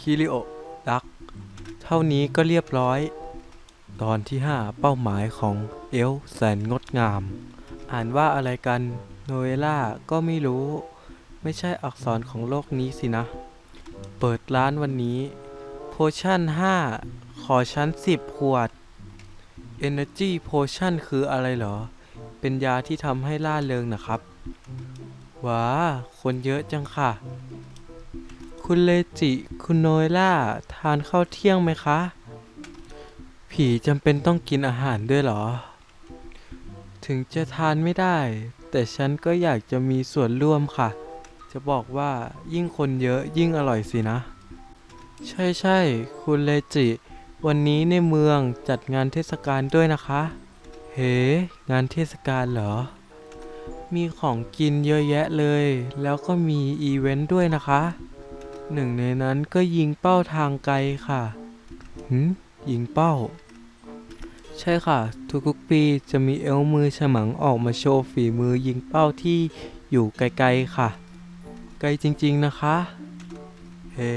คิริโอดัก เท่านี้ก็เรียบร้อย ตอนที่ 5 เป้าหมายของเอลแสนงดงาม อ่านว่าอะไรกันโนเอล่าก็ไม่รู้ ไม่ใช่อักษรของโลกนี้สินะ เปิดร้านวันนี้ โพชั่น 5 ขอชั้น 10 ขวด Energy Potion คืออะไรเหรอ เป็นยาที่ทำให้ล่าเริงนะครับ ว้า คนเยอะจังค่ะ คุณเลจิ คุณโนเอล่า ทานข้าวเที่ยงไหมคะ ผีจำเป็นต้องกินอาหารด้วยเหรอ ถึงจะทานไม่ได้ แต่ฉันก็อยากจะมีส่วนร่วมค่ะ จะบอกว่ายิ่งคนเยอะยิ่งอร่อยสินะ ใช่ใช่ คุณเลจิ วันนี้ในเมืองจัดงานเทศกาลด้วยนะคะ เฮ้ งานเทศกาลเหรอมีของกินเยอะแยะเลย แล้วก็มีอีเวนต์ด้วยนะคะ หนึ่งในนั้นก็ยิงเป้าทางไกลค่ะหืมยิงเป้า ใช่ค่ะ ทุกๆปีจะมีเอลมือฉมังออกมาโชว์ฝีมือยิงเป้าที่อยู่ไกลๆค่ะ ไกลจริงๆนะคะ เฮ้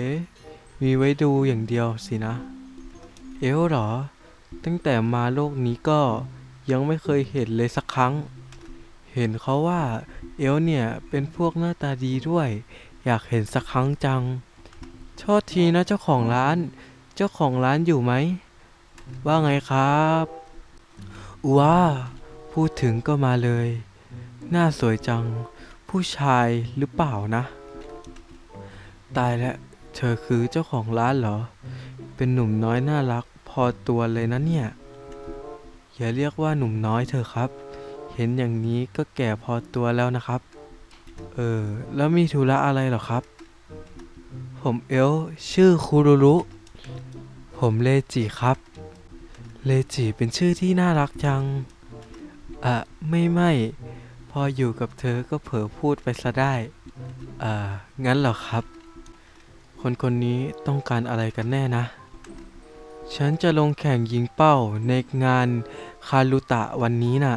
มีไว้ดูอย่างเดียวสินะ เอลเหรอ ตั้งแต่มาโลกนี้ก็ยังไม่เคยเห็นเลยสักครั้ง เห็นเขาว่าเอลเนี่ยเป็นพวกหน้าตาดีด้วย อยากเห็นสักครั้งจัง โทษทีนะเจ้าของร้าน เจ้าของร้านอยู่ไหม ว่าไงครับว้าพูดถึงก็มาเลย หน้าสวยจัง ผู้ชายหรือเปล่านะ ตายแล้ว เธอคือเจ้าของร้านเหรอ เป็นหนุ่มน้อยน่ารักพอตัวเลยนะเนี่ย อย่าเรียกว่าหนุ่มน้อยเธอครับ เห็นอย่างนี้ก็แก่พอตัวแล้วนะครับ เออ แล้วมีธุระอะไรหรอครับ ผมเอลชื่อคูรุรุ ผมเลจิครับ เลจิเป็นชื่อที่น่ารักจัง อะ ไม่ไม่ พออยู่กับเธอก็เผลอพูดไปซะได้ อ่า งั้นเหรอครับ คนคนนี้ต้องการอะไรกันแน่นะ ฉันจะลงแข่งยิงเป้าในงานคารุตะวันนี้น่ะ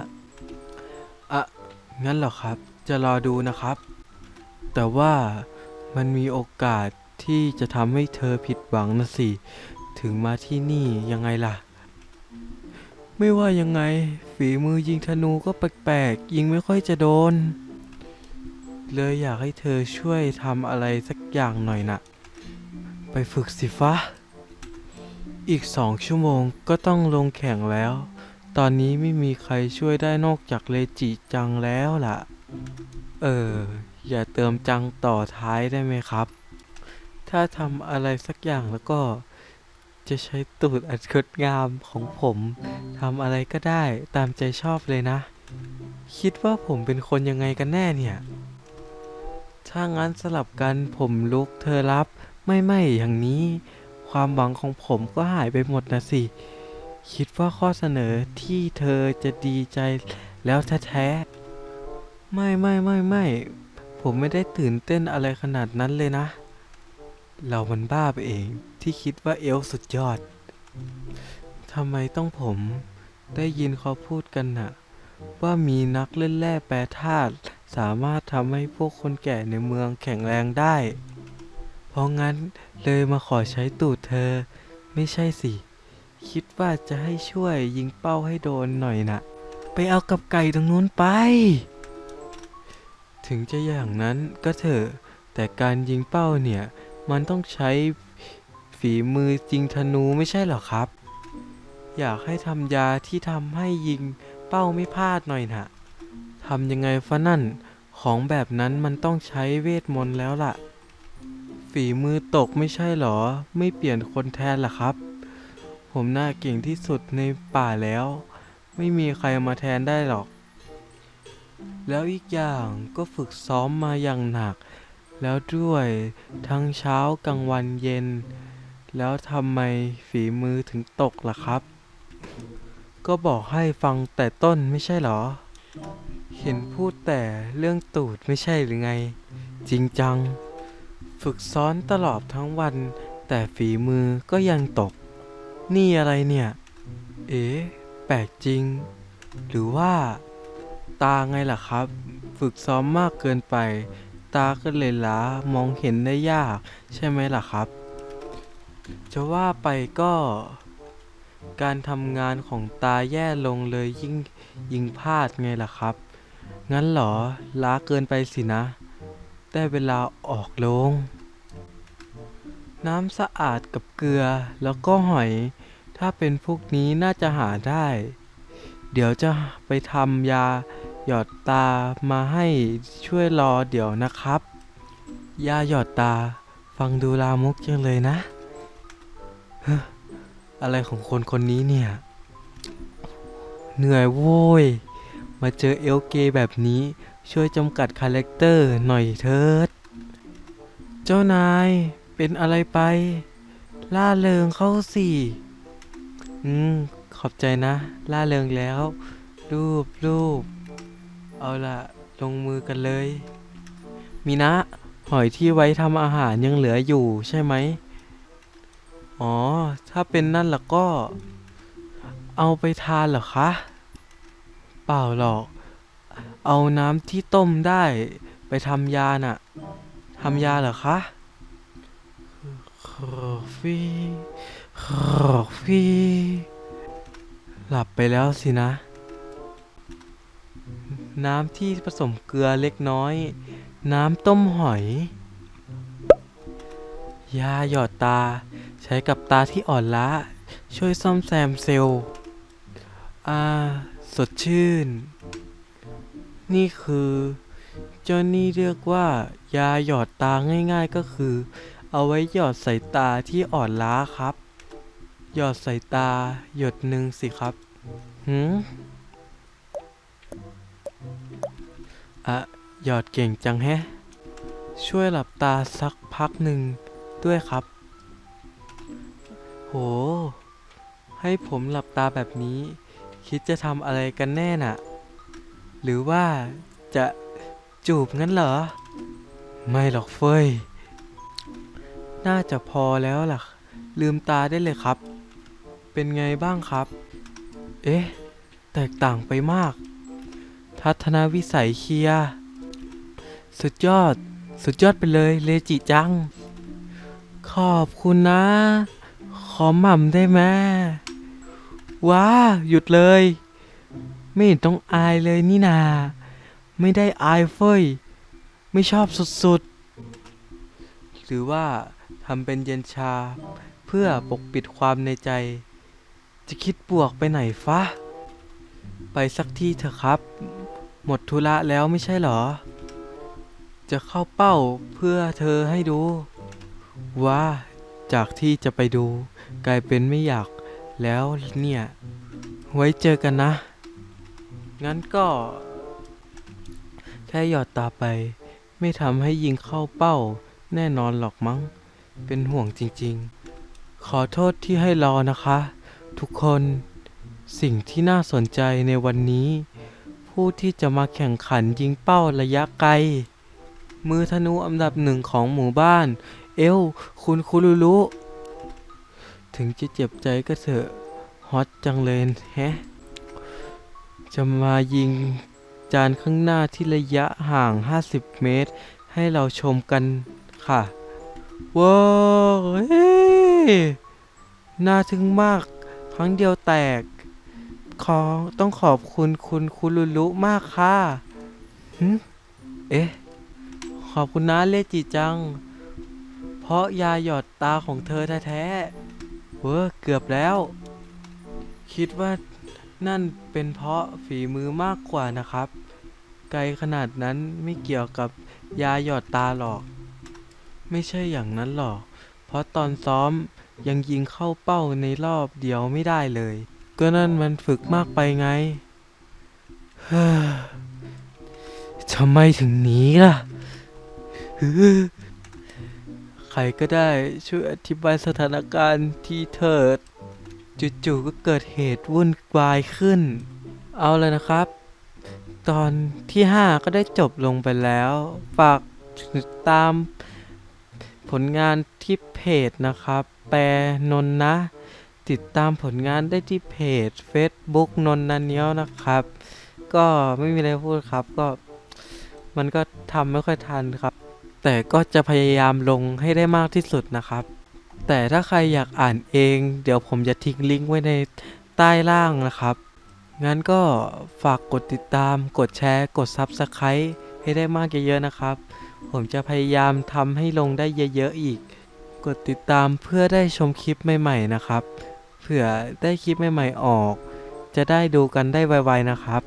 อะ งั้นเหรอครับ จะรอดูนะครับ แต่ว่ามันมีโอกาสที่จะทำให้เธอผิดหวังนะสิ ถึงมาที่นี่ยังไงล่ะ ไม่ว่ายังไง ฝีมือยิงธนูก็แปลกๆ ยิงไม่ค่อยจะโดน เลยอยากให้เธอช่วยทำอะไรสักอย่างหน่อยนะไปฝึกสิฟ้าอีกสองชั่วโมงก็ต้องลงแข่งแล้ว ตอนนี้ไม่มีใครช่วยได้นอกจากเลจิจังแล้วล่ะ เออ อย่าเติมจังต่อท้ายได้ไหมครับ ถ้าทำอะไรสักอย่างแล้วก็ จะใช้ตูดอันงดงามของผมทำอะไรก็ได้ตามใจชอบเลยนะ คิดว่าผมเป็นคนยังไงกันแน่เนี่ย ถ้างั้นสลับกันผมลุกเธอรับ ไม่ไม่อย่างนี้ ความหวังของผมก็หายไปหมดนะสิ คิดว่าข้อเสนอที่เธอจะดีใจแล้วแท้ๆ ไม่ไม่ไม่ไม่ผมไม่ได้ตื่นเต้นอะไรขนาดนั้นเลยนะ เรามันบ้าไปเองที่คิดว่าเอลสุดยอดทำไมต้องผมได้ยินเขาพูดกันน่ะ ว่ามีนักเล่นแร่แปรธาตุสามารถทำให้พวกคนแก่ในเมืองแข็งแรงได้ เพราะงั้นเลยมาขอใช้ตูดเธอ ไม่ใช่สิ คิดว่าจะให้ช่วยยิงเป้าให้โดนหน่อยน่ะ ไปเอากับไก่ตรงนู้นไป ถึงจะอย่างนั้นก็เถอะ แต่การยิงเป้าเนี่ย มันต้องใช้ฝีมือจริงธนูไม่ใช่หรอครับ อยากให้ทำยาที่ทำให้ยิงเป้าไม่พลาดหน่อยนะทำยังไงฟะนั่น ของแบบนั้นมันต้องใช้เวทมนต์แล้วล่ะ ฝีมือตกไม่ใช่หรอ ไม่เปลี่ยนคนแทนล่ะครับ ผมน่าเก่งที่สุดในป่าแล้ว ไม่มีใครมาแทนได้หรอก แล้วอีกอย่างก็ฝึกซ้อมมาอย่างหนัก แล้วด้วยทั้งเช้ากลางวันเย็น แล้วทำไมฝีมือถึงตกล่ะครับ ก็บอกให้ฟังแต่ต้นไม่ใช่เหรอ เห็นพูดแต่เรื่องตูดไม่ใช่หรือไง จริงจัง ฝึกซ้อนตลอดทั้งวัน แต่ฝีมือก็ยังตก นี่อะไรเนี่ย เอ๊แปลกจริง หรือว่า ตาไงล่ะครับ ฝึกซ้อมมากเกินไป ตาก็เลยล้ามองเห็นได้ยาก ใช่ไหมล่ะครับ จะว่าไปก็ การทำงานของตาแย่ลงเลยยิ่งยิงพลาดไงล่ะครับ งั้นหรอ ล้าเกินไปสินะได้เวลาออกโรงน้ำสะอาดกับเกลือแล้วก็หอย ถ้าเป็นพวกนี้น่าจะหาได้เดี๋ยวจะไปทำยา หยอดตามาให้ช่วยรอเดี๋ยวนะครับ ยาหยอดตาฟังดูลามกจังเลยนะออะไรของคนคนนี้เนี่ย เหนื่อยโว้ย มาเจอเอลเกแบบนี้ช่วยจำกัดคาแรคเตอร์หน่อยเถิด เจ้านายเป็นอะไรไป ล่าเริงเข้าสิอืม ขอบใจนะ ล่าเริงแล้ว รูปรูป เอาล่ะลงมือกันเลย มีนะ หอยที่ไว้ทำอาหารยังเหลืออยู่ใช่ไหม อ๋อ ถ้าเป็นนั่นล่ะก็ เอาไปทานเหรอคะ เปล่าหรอก เอาน้ำที่ต้มได้ไปทำยาน่ะทำยาเหรอคะคอฟีคอฟีหลับไปแล้วสินะ น้ำที่ผสมเกลือเล็กน้อย น้ำต้มหอย ยาหยอดตา ใช้กับตาที่อ่อนล้า ช่วยซ่อมแซมเซลล์ อ่า สดชื่น นี่คือเจ้านี่เรียกว่า ยาหยอดตาง่ายๆก็คือ เอาไว้หยอดใส่ตาที่อ่อนล้าครับ หยอดใส่ตาหยดหนึ่งสิครับหืม อะหยอดเก่งจังแฮะ ช่วยหลับตาสักพักหนึ่งด้วยครับ โห ให้ผมหลับตาแบบนี้ คิดจะทำอะไรกันแน่น่ะ หรือว่าจะจูบงั้นเหรอ ไม่หรอกเฟยน่าจะพอแล้วล่ะ ลืมตาได้เลยครับ เป็นไงบ้างครับ เอ๊ะ แตกต่างไปมาก ทัศนวิสัยเคลียสุดยอด สุดยอดไปเลยเลจิจัง ขอบคุณนะ ขอหม่ำได้ไหมว้าหยุดเลย ไม่เห็นต้องอายเลยนี่นา ไม่ได้อายเฟ้ย ไม่ชอบสุดๆ หรือว่าทำเป็นเย็นชา เพื่อปกปิดความในใจ จะคิดบวกไปไหนฟะ ไปสักที่เถอะครับ หมดธุระแล้วไม่ใช่เหรอ จะเข้าเป้าเพื่อเธอให้ดู ว่าจากที่จะไปดู กลายเป็นไม่อยากแล้วเนี่ย ไว้เจอกันนะ งั้นก็ แค่หยอดตาไป ไม่ทำให้ยิงเข้าเป้า แน่นอนหรอกมั้ง เป็นห่วงจริงๆ ขอโทษที่ให้รอนะคะ ทุกคน สิ่งที่น่าสนใจในวันนี้ ผู้ที่จะมาแข่งขันยิงเป้าระยะไกล มือธนูอันดับหนึ่งของหมู่บ้าน เอล คุณคุรุรุ ถึงจะเจ็บใจก็เถอะ ฮอตจังเลยแฮะ จะมายิงจานข้างหน้าที่ระยะห่าง 50 เมตร ให้เราชมกันค่ะ ว้าวเฮน่าทึ่งมาก ครั้งเดียวแตก ขอต้องขอบคุณคุณคุณรุรุมากค่ะหึเอ๊ะ ขอบคุณนะเลจิจัง เพราะยาหยอดตาของเธอแท้ๆเว้อเกือบแล้ว คิดว่านั่นเป็นเพราะฝีมือมากกว่านะครับ ไกลขนาดนั้นไม่เกี่ยวกับยาหยอดตาหรอก ไม่ใช่อย่างนั้นหรอก เพราะตอนซ้อมยังยิงเข้าเป้าในรอบเดียวไม่ได้เลย ก็นั่นมันฝึกมากไปไงทำไมถึงหนีล่ะ ใครก็ได้ช่วยอธิบายสถานการณ์ที่เถิด จู่ๆก็เกิดเหตุวุ่นวายขึ้น เอาเลยนะครับ ตอนที่ 5 ก็ได้จบลงไปแล้ว ฝากติดตามผลงานที่เพจนะครับ แปรนนนะ ติดตามผลงานได้ที่เพจ Facebook นนนันเนียวนะครับ ก็ไม่มีอะไรพูดครับก็มันก็ทำไม่ค่อยทันครับ แต่ก็จะพยายามลงให้ได้มากที่สุดนะครับ แต่ถ้าใครอยากอ่านเอง เดี๋ยวผมจะทิ้งลิงก์ไว้ในใต้ล่างนะครับ งั้นก็ฝากกดติดตาม กดแชร์ กด Subscribe ให้ได้มากเยอะๆนะครับ ผมจะพยายามทำให้ลงได้เยอะๆอีก กดติดตามเพื่อได้ชมคลิปใหม่ๆนะครับ เผื่อได้คลิปใหม่ๆออก จะได้ดูกันได้ไวๆนะครับ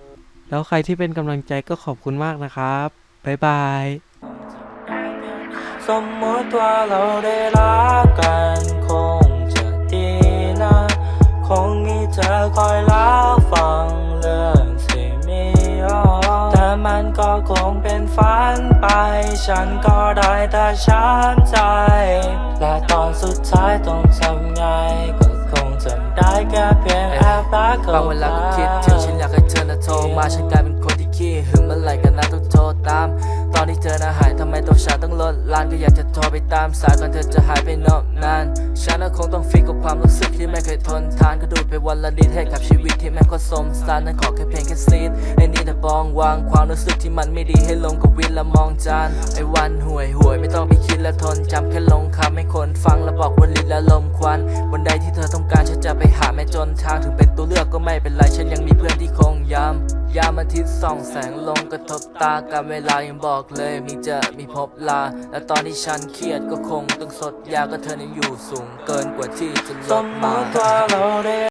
แล้วใครที่เป็นกำลังใจก็ขอบคุณมากนะครับบ๊ายบาย สมมติว่าเราได้รักกันคงจะดีนะ คงมีเธอคอยรับฟังเรื่องที่มีอแต่มันก็คงเป็นฝันไป ฉันก็ได้แต่ช้ำใจ และตอนสุดท้ายต้องทำไงำได้แค่เพียงแอบตาเขาบางเวลาก็คิดถึงฉันอยากให้เธอน่ะโทรมาฉันกลายเป็นคน ขี้หึงเมื่อไหร่กันนะต้องโทรตาม ตอนที่เธอน่ะหายทำไมตัวฉันต้องลดลานก็อยากจะโทรไปตามสายก่อนเธอจะหายไปนานนานฉันน่ะคงต้องฟิกกับความรู้สึกที่ไม่เคยทนทานก็ดูดไปวันละนิดให้กับชีวิตที่แม่งก็สมสารนั้นขอแค่เพียงแค่ซีดไอ้นี่นะบองวางความรู้สึกที่มันไม่ดีให้ลงกับวินและมองจานไอ้วันห่วยห่วยไม่ต้องไปคิดและทนจำแค่ลงคำให้คนฟังแล้วบอกว่าลิ้นและลมควันวันใดที่เธอต้องการฉันจะไปหาแม้จนทางถึงเป็นตัวเลือกก็ไม่เป็นไรฉันยังมีเพื่อนที่คงย้ำ ยามอาทิตย์ส่องแสงลงกระทบตาการเวลายังบอกเลยมีเจอมีพบลา และตอนที่ฉันเครียดก็คงต้องสดยาก็เธอนั้นอยู่สูงเกินกว่าที่จะลดมา